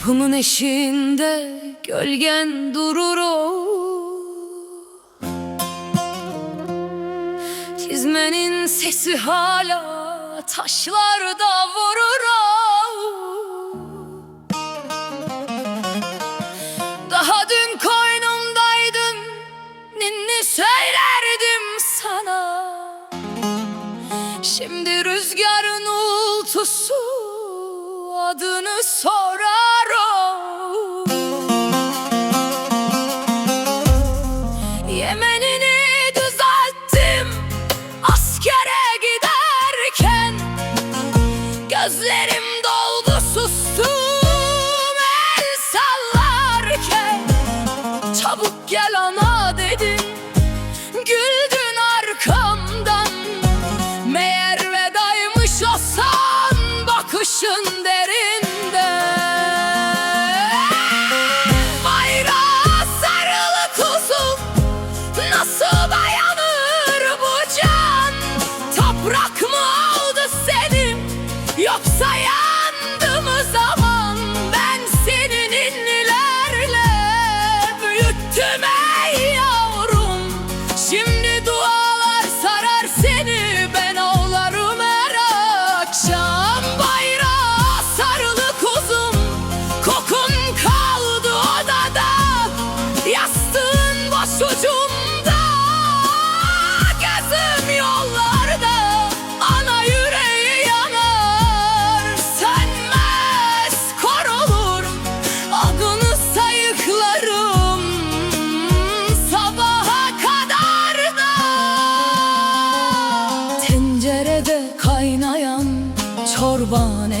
Kapımın eşiğinde gölgen durur o. Çizmenin sesi hala taşlarda vurur o. Daha dün koynumdaydın Ninni söylerdim sana. Şimdi rüzgarın uğultusu adını sorar Yemenini düzelttim. Askere giderken Gözlerim doldu sustum el sallarken. Çabuk gel ana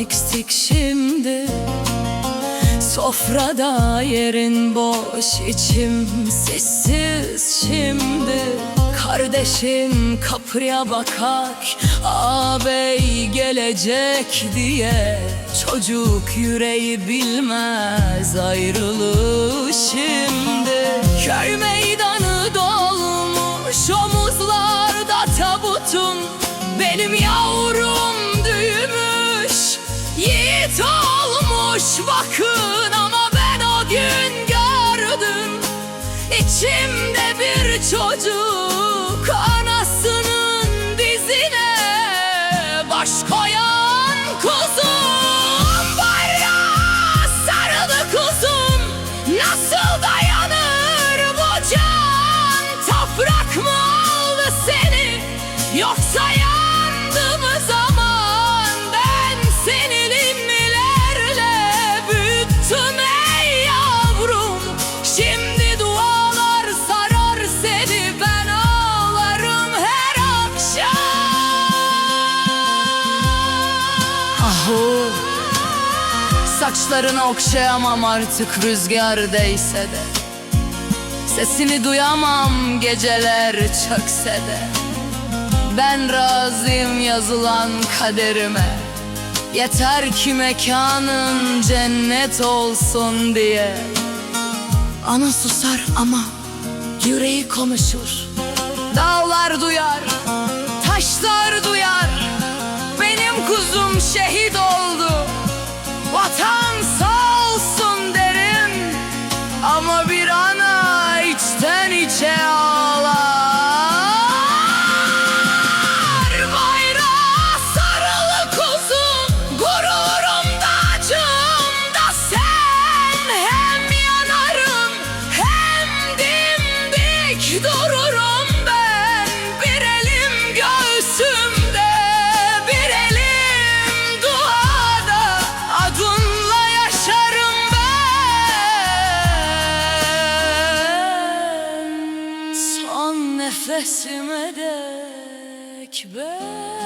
eksik şimdi? Sofrada yerin boş içim sessiz şimdi. Kardeşim kapıya bakar Ağabey gelecek diye. Çocuk yüreği bilmez ayrılığı şimdi olmuş bakın ama ben o gün gördüm. İçimde bir çocuk Saçlarını okşayamam artık rüzgar değse de. Sesini duyamam geceler çökse de. Ben razıyım yazılan kaderime. Yeter ki mekanın cennet olsun diye. Ana susar ama yüreği konuşur. Dağlar duyar, taşlar duyar. Benim kuzum şehit nefesime dek ben